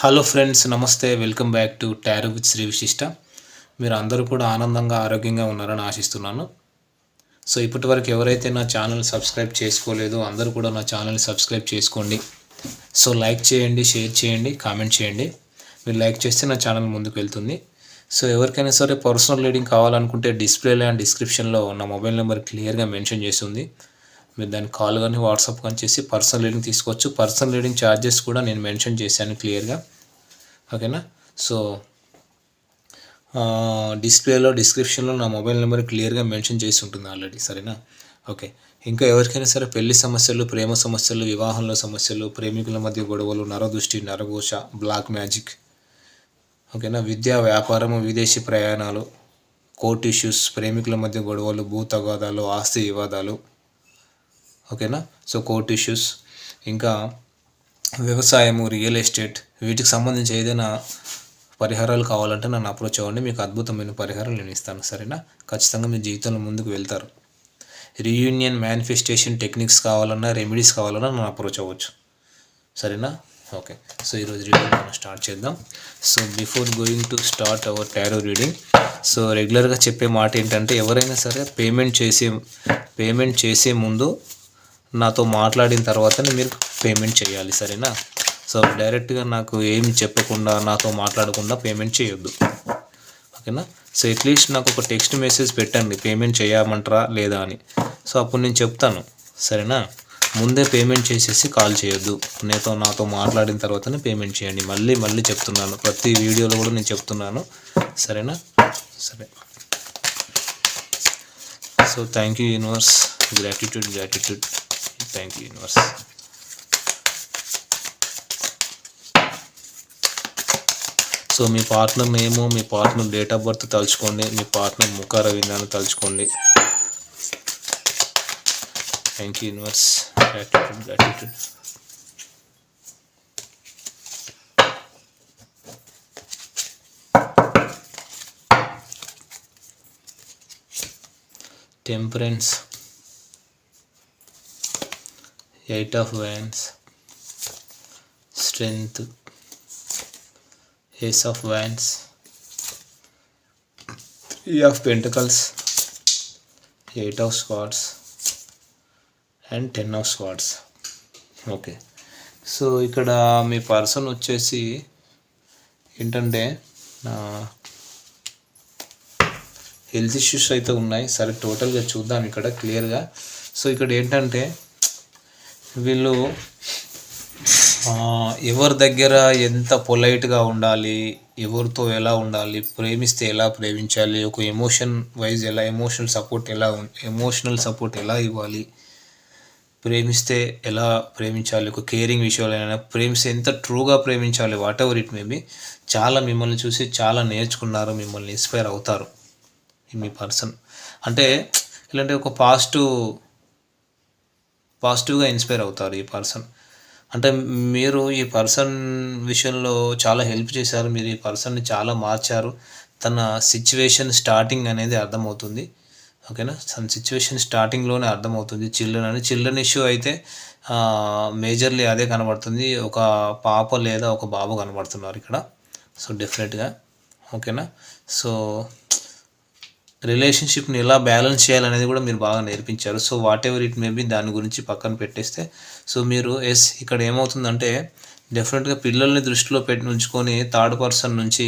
Hello friends నమస్తే. Welcome back to tarot with Shri Vishishta మీరు అందరూ కూడా ఆనందంగా ఆరోగ్యంగా ఉన్నారని ఆశిస్తున్నాను. సో ఇప్పటివరకు ఎవరైతే నా ఛానల్ సబ్స్క్రైబ్ చేసుకోలేదో అందరూ కూడా నా ఛానల్ సబ్స్క్రైబ్ చేసుకోండి. సో లైక్ చేయండి షేర్ చేయండి కామెంట్ చేయండి. మీరు లైక్ చేస్తే నా ఛానల్ ముందుకు వెళ్తుంది. సో ఎవరికైనా సరే పర్సనల్ రీడింగ్ కావాలనుకుంటే డిస్ప్లేలో అండ్ డిస్క్రిప్షన్లో నా మొబైల్ నెంబర్ క్లియర్గా మెన్షన్ చేసి ఉంది మీరు దాన్ని కాల్ కానీ వాట్సాప్ కానీ చేసి పర్సనల్ రీడింగ్ తీసుకోవచ్చు. పర్సనల్ రీడింగ్ ఛార్జెస్ కూడా నేను మెన్షన్ చేశాను క్లియర్గా. ఓకేనా? సో డిస్ప్లేలో డిస్క్రిప్షన్లో నా మొబైల్ నెంబర్ క్లియర్గా మెన్షన్ చేసి ఉంటుంది ఆల్రెడీ సరేనా? ఓకే. ఇంకా ఎవరికైనా సరే పెళ్ళి సమస్యలు ప్రేమ సమస్యలు వివాహంలో సమస్యలు ప్రేమికుల మధ్య గొడవలు నరదృష్టి నరఘోష బ్లాక్ మ్యాజిక్ ఓకేనా? విద్యా వ్యాపారము విదేశీ ప్రయాణాలు కోర్ట్ ఇష్యూస్ ప్రేమికుల మధ్య గొడవలు భూ తగాదాలు ఆస్తి వివాదాలు ఓకేనా? So court issues. ఇంకా వ్యవసాయము రియల్ ఎస్టేట్ వీటికి సంబంధించి ఏదైనా పరిహారాలు కావాలంటే నన్ను అప్రోచ్ అవ్వండి. మీకు అద్భుతమైన పరిహారాలు నేను ఇస్తాను. సరేనా? ఖచ్చితంగా మీ జీవితంలో ముందుకు వెళ్తారు. రీయూనియన్ మేనిఫెస్టేషన్ టెక్నిక్స్ కావాలన్నా రెమెడీస్ కావాలన్నా నన్ను అప్రోచ్ అవ్వచ్చు. సరేనా? ఓకే. సో ఈరోజు రీడింగ్ మనం స్టార్ట్ చేద్దాం. So before going to start our tarot reading so రెగ్యులర్గా చెప్పే మాట ఏంటంటే ఎవరైనా సరే పేమెంట్ చేసే పేమెంట్ చేసే ముందు నాతో మాట్లాడిన తర్వాతనే మీరు పేమెంట్ చేయాలి సరేనా? సో డైరెక్ట్గా నాకు ఏమి చెప్పకుండా నాతో మాట్లాడకుండా పేమెంట్ చేయొద్దు. ఓకేనా? సో అట్లీస్ట్ నాకు ఒక టెక్స్ట్ మెసేజ్ పెట్టండి పేమెంట్ చేయమంటారా లేదా అని. సో అప్పుడు నేను చెప్తాను సరేనా? ముందే పేమెంట్ చేసేసి కాల్ చేయొద్దు. నేతో నాతో మాట్లాడిన తర్వాతనే పేమెంట్ చేయండి. మళ్ళీ మళ్ళీ చెప్తున్నాను. ప్రతి వీడియోలో కూడా నేను చెప్తున్నాను. సరేనా? సరే. So thank you universe gratitude gratitude thank you universe so me partner name మీ పార్ట్నర్ డేట్ ఆఫ్ బర్త్ తలుచుకోండి. మీ పార్ట్నర్ ముఖ రవీంద్రాన్ని తలుచుకోండి. Thank you universe gratitude gratitude temperance eight of wands strength ace of wands three of pentacles eight of swords and ten of swords okay so ఇక్కడ మీ person వచ్చేసి ఏంటంటే health issues అయితే ఉన్నాయి. సరే టోటల్గా చూద్దాం ఇక్కడ క్లియర్గా సో ఇక్కడ ఏంటంటే వీళ్ళు ఎవరి దగ్గర ఎంత పొలైట్గా ఉండాలి ఎవరితో ఎలా ఉండాలి ప్రేమిస్తే ఎలా ప్రేమించాలి ఒక ఎమోషన్ వైజ్ ఎలా ఎమోషనల్ సపోర్ట్ ఎలా ఎమోషనల్ సపోర్ట్ ఎలా ఇవ్వాలి ప్రేమిస్తే ఎలా ప్రేమించాలి ఒక కేరింగ్ విషయాలైనా ప్రేమిస్తే ఎంత ట్రూగా ప్రేమించాలి వాట్ ఎవర్ ఇట్ మేబీ చాలా మిమ్మల్ని చూసి చాలా నేర్చుకున్నారు మిమ్మల్ని ఇన్స్పైర్ అవుతారు మీ పర్సన్. అంటే ఇలాంటి ఒక పాజిటివ్ పాజిటివ్గా ఇన్స్పైర్ అవుతారు ఈ పర్సన్. అంటే మీరు ఈ పర్సన్ విషయంలో చాలా హెల్ప్ చేశారు. మీరు ఈ పర్సన్ని చాలా మార్చారు. తన సిచ్యువేషన్ స్టార్టింగ్ అనేది అర్థమవుతుంది. ఓకేనా? తన సిచ్యువేషన్ స్టార్టింగ్లోనే అర్థమవుతుంది. చిల్డ్రన్ అని చిల్డ్రన్ ఇష్యూ అయితే మేజర్లీ అదే కనబడుతుంది. ఒక పాప లేదా ఒక బాబు కనబడుతున్నారు ఇక్కడ. సో డెఫినెట్గా. ఓకేనా? సో రిలేషన్షిప్ని ఎలా బ్యాలెన్స్ చేయాలనేది కూడా మీరు బాగా నేర్పించారు. So whatever it maybe దాని గురించి పక్కన పెట్టేస్తే సో మీరు ఎస్ ఇక్కడ ఏమవుతుందంటే డెఫినెట్గా పిల్లల్ని దృష్టిలో పెట్టి ఉంచుకొని థర్డ్ పర్సన్ నుంచి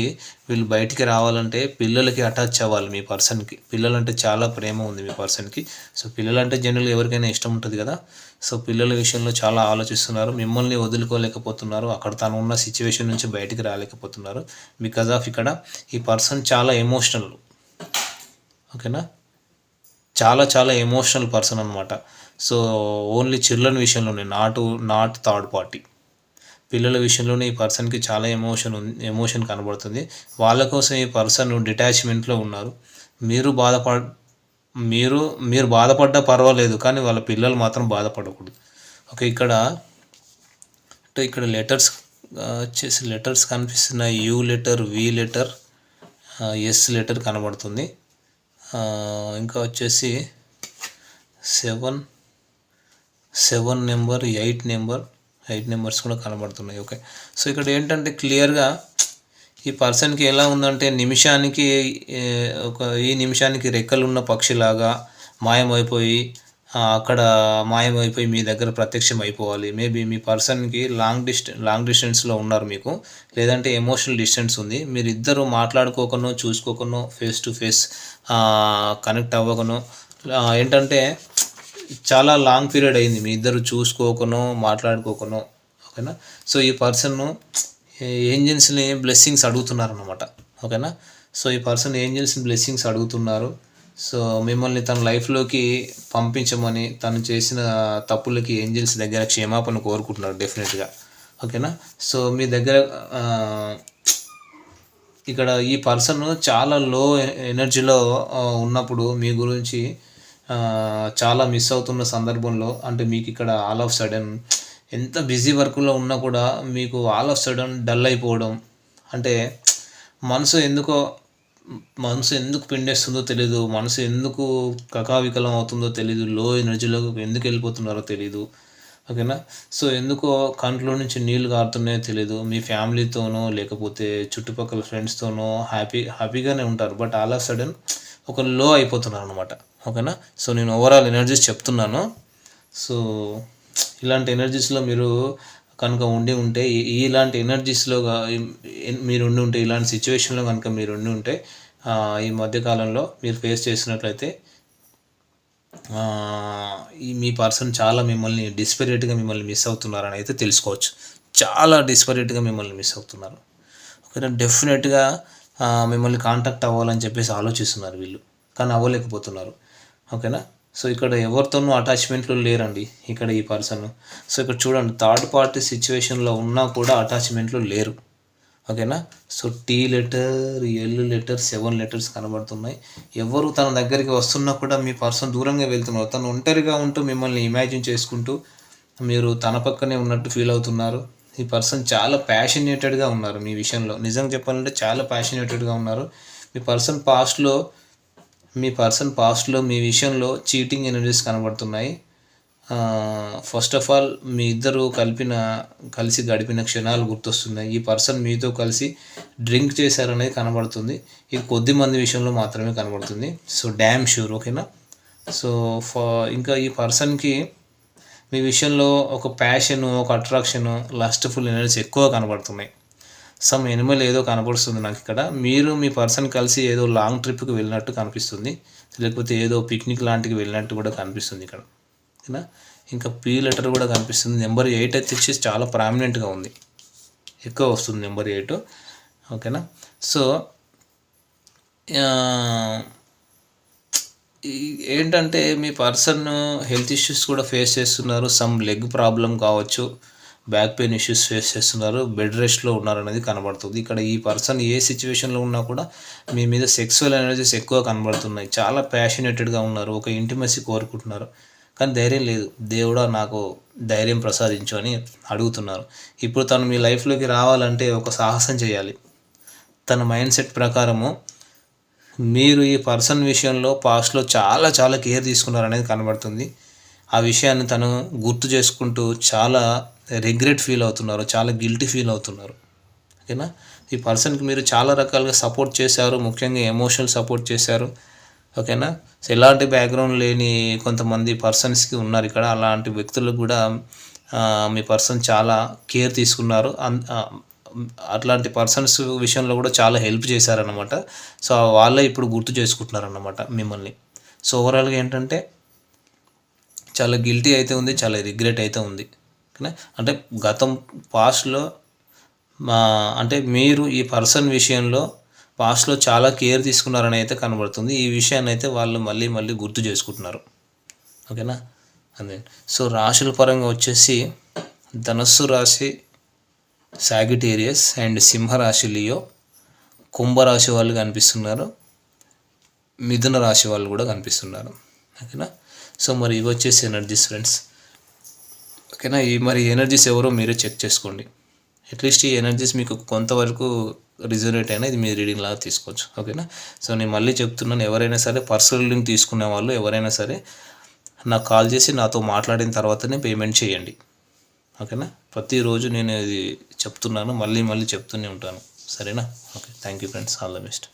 వీళ్ళు బయటికి రావాలంటే పిల్లలకి అటాచ్ అవ్వాలి మీ పర్సన్కి పిల్లలంటే చాలా ప్రేమ ఉంది మీ పర్సన్కి సో పిల్లలంటే జనరల్గా ఎవరికైనా ఇష్టం ఉంటుంది కదా. సో పిల్లల విషయంలో చాలా ఆలోచిస్తున్నారు. మిమ్మల్ని వదులుకోలేకపోతున్నారు. అక్కడ తను ఉన్న సిచ్యువేషన్ నుంచి బయటికి రాలేకపోతున్నారు. బికాజ్ ఆఫ్ ఇక్కడ ఈ పర్సన్ చాలా ఎమోషనల్ ఓకేనా? చాలా చాలా ఎమోషనల్ పర్సన్ అనమాట సో ఓన్లీ చిల్డ్రన్ విషయంలోనే నాటు నాట్ థర్డ్ పార్టీ పిల్లల విషయంలోనే ఈ పర్సన్కి చాలా ఎమోషన్ ఉంది ఎమోషన్ కనబడుతుంది. వాళ్ళ కోసం ఈ పర్సన్ డిటాచ్మెంట్లో ఉన్నారు. మీరు బాధపడ మీరు మీరు బాధపడ్డా పర్వాలేదు కానీ వాళ్ళ పిల్లలు మాత్రం బాధపడకూడదు. ఓకే ఇక్కడ అంటే ఇక్కడ లెటర్స్ వచ్చేసి లెటర్స్ కనిపిస్తున్నాయి. U letter V letter S letter కనబడుతుంది. ఇంకా వచ్చేసి seven seven number eight number eight numbers కూడా కనబడుతున్నాయి. ఓకే. సో ఇక్కడ ఏంటంటే క్లియర్గా ఈ పర్సన్కి ఎలా ఉందంటే నిమిషానికి ఒక ఈ నిమిషానికి రెక్కలు ఉన్న పక్షిలాగా మాయమైపోయి అక్కడ మాయమైపోయి మీ దగ్గర ప్రత్యక్షం అయిపోవాలి మేబీ మీ పర్సన్కి లాంగ్ డిస్టెన్స్ లాంగ్ డిస్టెన్స్లో ఉన్నారు మీకు. లేదంటే ఎమోషనల్ డిస్టెన్స్ ఉంది. మీరు ఇద్దరు మాట్లాడుకోకనో చూసుకోకనో ఫేస్ టు ఫేస్ కనెక్ట్ అవ్వకనో ఏంటంటే చాలా లాంగ్ పీరియడ్ అయింది. మీ ఇద్దరు చూసుకోకనో మాట్లాడుకోకనో ఓకేనా? సో ఈ పర్సన్ ఏంజల్స్ని బ్లెస్సింగ్స్ అడుగుతున్నారు అనమాట ఓకేనా? సో ఈ పర్సన్ ఏంజల్స్ని బ్లెస్సింగ్స్ అడుగుతున్నారు. సో మిమ్మల్ని తన లైఫ్లోకి పంపించమని తను చేసిన తప్పులకి ఏంజిల్స్ దగ్గర క్షమాపణ కోరుకుంటున్నారు డెఫినెట్గా. ఓకేనా? సో మీ దగ్గర ఇక్కడ ఈ పర్సన్ చాలా లో ఎనర్జీలో ఉన్నప్పుడు మీ గురించి చాలా మిస్ అవుతున్న సందర్భంలో అంటే మీకు ఇక్కడ ఆల్ ఆఫ్ సడన్ ఎంత బిజీ వర్క్లో ఉన్నా కూడా మీకు ఆల్ ఆఫ్ సడన్ డల్ అయిపోవడం అంటే మనసు ఎందుకో మనసు ఎందుకు పిండేస్తుందో తెలియదు మనసు ఎందుకు కకావికలం అవుతుందో తెలియదు లో ఎనర్జీలో ఎందుకు వెళ్ళిపోతున్నారో తెలియదు ఓకేనా సో ఎందుకో కంట్లో నుంచి నీళ్ళు కారుతున్నాయో తెలియదు మీ ఫ్యామిలీతోనో లేకపోతే చుట్టుపక్కల ఫ్రెండ్స్తోనో హ్యాపీ హ్యాపీగానే ఉంటారు. బట్ ఆల్ ఆఫ్ సడన్ ఒక లో అయిపోతున్నారు అనమాట ఓకేనా సో నేను ఓవరాల్ ఎనర్జీస్ చెప్తున్నాను. సో ఇలాంటి ఎనర్జీస్లో మీరు కనుక ఉండి ఉంటే ఇలాంటి ఎనర్జీస్లో మీరు ఉండి ఉంటే ఇలాంటి సిచ్యువేషన్లో కనుక మీరు ఉండి ఉంటే ఈ మధ్యకాలంలో మీరు ఫేస్ చేసినట్లయితే ఈ మీ పర్సన్ చాలా మిమ్మల్ని డిస్పరేట్గా మిమ్మల్ని మిస్ అవుతున్నారని అయితే తెలుసుకోవచ్చు. చాలా డిస్పరేట్గా మిమ్మల్ని మిస్ అవుతున్నారు. ఓకేనా డెఫినెట్గా మిమ్మల్ని కాంటాక్ట్ అవ్వాలని చెప్పేసి ఆలోచిస్తున్నారు వీళ్ళు. కానీ అవ్వలేకపోతున్నారు. ఓకేనా? సో ఇక్కడ ఎవరితోనూ అటాచ్మెంట్లు లేరండి ఇక్కడ ఈ పర్సన్. సో ఇక్కడ చూడండి థర్డ్ పార్టీ సిచ్యువేషన్లో ఉన్నా కూడా అటాచ్మెంట్లు లేరు. ఓకేనా? So T letter L letter seven letters కనబడుతున్నాయి. ఎవరు తన దగ్గరికి వస్తున్నా కూడా మీ పర్సన్ దూరంగా వెళ్తున్నారు. తను ఒంటరిగా ఉంటూ మిమ్మల్ని ఇమాజిన్ చేసుకుంటూ మీరు తన పక్కనే ఉన్నట్టు ఫీల్ అవుతున్నారు. ఈ పర్సన్ చాలా ప్యాషనేటెడ్గా ఉన్నారు మీ విషయంలో. నిజంగా చెప్పాలంటే చాలా ప్యాషనేటెడ్గా ఉన్నారు. మీ పర్సన్ పాస్ట్లో మీ పర్సన్ పాస్ట్లో మీ విషయంలో చీటింగ్ ఎనర్జీస్ కనబడుతున్నాయి. ఫస్ట్ ఆఫ్ ఆల్ మీ ఇద్దరు కలిపిన కలిసి గడిపిన క్షణాలు గుర్తొస్తున్నాయి. ఈ పర్సన్ మీతో కలిసి డ్రింక్ చేశారనేది కనబడుతుంది. ఇది కొద్ది మంది విషయంలో మాత్రమే కనబడుతుంది. సో డ్యామ్ షూర్ ఓకేనా? సో ఫ ఇంకా ఈ పర్సన్కి మీ విషయంలో ఒక ప్యాషను ఒక అట్రాక్షను లస్ట్ఫుల్ ఎనర్జీస్ ఎక్కువ కనబడుతున్నాయి. సమ్ ఎనిమల్ ఏదో కనపడుస్తుంది నాకు ఇక్కడ మీరు మీ పర్సన్ కలిసి ఏదో లాంగ్ ట్రిప్కి వెళ్ళినట్టు కనిపిస్తుంది. లేకపోతే ఏదో పిక్నిక్ లాంటికి వెళ్ళినట్టు కూడా కనిపిస్తుంది ఇక్కడ. ఓకేనా ఇంకా పీ లెటర్ కూడా కనిపిస్తుంది. నెంబర్ ఎయిట్ అయితే వచ్చి చాలా ప్రామినెంట్గా ఉంది. ఎక్కువ వస్తుంది నెంబర్ ఎయిట్ ఓకేనా సో ఏంటంటే మీ పర్సన్ హెల్త్ ఇష్యూస్ కూడా ఫేస్ చేస్తున్నారు. సమ్ లెగ్ ప్రాబ్లం కావచ్చు. బ్యాక్ పెయిన్ ఇష్యూస్ ఫేస్ చేస్తున్నారు బెడ్ రెస్ట్లో ఉన్నారు అనేది కనబడుతుంది. ఇక్కడ ఈ పర్సన్ ఏ సిచ్యువేషన్లో ఉన్నా కూడా మీ మీద సెక్సువల్ ఎనర్జీస్ ఎక్కువ కనబడుతున్నాయి. చాలా ప్యాషనేటెడ్గా ఉన్నారు ఒక ఇంటిమసీ కోరుకుంటున్నారు. కానీ ధైర్యం లేదు. దేవుడా నాకు ధైర్యం ప్రసాదించు అని అడుగుతున్నారు. ఇప్పుడు తను మీ లైఫ్లోకి రావాలంటే ఒక సాహసం చేయాలి. తన మైండ్ సెట్ ప్రకారము మీరు ఈ పర్సన్ విషయంలో పాస్ట్లో చాలా చాలా కేర్ తీసుకున్నారు అనేది కనబడుతుంది. ఆ విషయాన్ని తను గుర్తు చేసుకుంటూ చాలా రిగ్రెట్ ఫీల్ అవుతున్నారు చాలా గిల్టీ ఫీల్ అవుతున్నారు. ఓకేనా? ఈ పర్సన్కి మీరు చాలా రకాలుగా సపోర్ట్ చేశారు ముఖ్యంగా ఎమోషనల్ సపోర్ట్ చేశారు. ఓకేనా? సో ఎలాంటి బ్యాక్గ్రౌండ్ లేని కొంతమంది పర్సన్స్కి ఉన్నారు ఇక్కడ. అలాంటి వ్యక్తులకు కూడా మీ పర్సన్ చాలా కేర్ తీసుకున్నారు. అన్- అట్లాంటి పర్సన్స్ విషయంలో కూడా చాలా హెల్ప్ చేశారన్నమాట. సో వాళ్ళే ఇప్పుడు గుర్తు చేసుకుంటున్నారన్నమాట మిమ్మల్ని. సో ఓవరాల్గా ఏంటంటే చాలా గిల్టీ అయితే ఉంది చాలా రిగ్రెట్ అయితే ఉంది. ఓకేనా అంటే గతం పాస్ట్లో మా అంటే మీరు ఈ పర్సన్ విషయంలో పాస్ట్లో చాలా కేర్ తీసుకున్నారని అయితే కనబడుతుంది. ఈ విషయాన్ని అయితే వాళ్ళు మళ్ళీ మళ్ళీ గుర్తు చేసుకుంటున్నారు. ఓకేనా? అదే సో రాశుల పరంగా వచ్చేసి ధనస్సు రాశి సాగిటేరియస్ అండ్ సింహరాశి లియో కుంభరాశి వాళ్ళు కనిపిస్తున్నారు. మిథున రాశి వాళ్ళు కూడా కనిపిస్తున్నారు. ఓకేనా? సో మరి ఇవి వచ్చేసి ఎనర్జీస్ ఫ్రెండ్స్. ఓకేనా? ఈ మరి ఎనర్జీస్ ఎవరో మీరే చెక్ చేసుకోండి. అట్లీస్ట్ ఈ ఎనర్జీస్ మీకు కొంతవరకు రిజర్వేట్ అయినా ఇది మీ రీడింగ్ లాగా తీసుకోవచ్చు. ఓకేనా? సో నేను మళ్ళీ చెప్తున్నాను ఎవరైనా సరే పర్సనల్ రీడింగ్ తీసుకునే వాళ్ళు ఎవరైనా సరే నాకు కాల్ చేసి నాతో మాట్లాడిన తర్వాతనే పేమెంట్ చేయండి. ఓకేనా? ప్రతిరోజు నేను ఇది చెప్తున్నాను మళ్ళీ మళ్ళీ చెప్తూనే ఉంటాను. సరేనా? Okay thank you friends all the best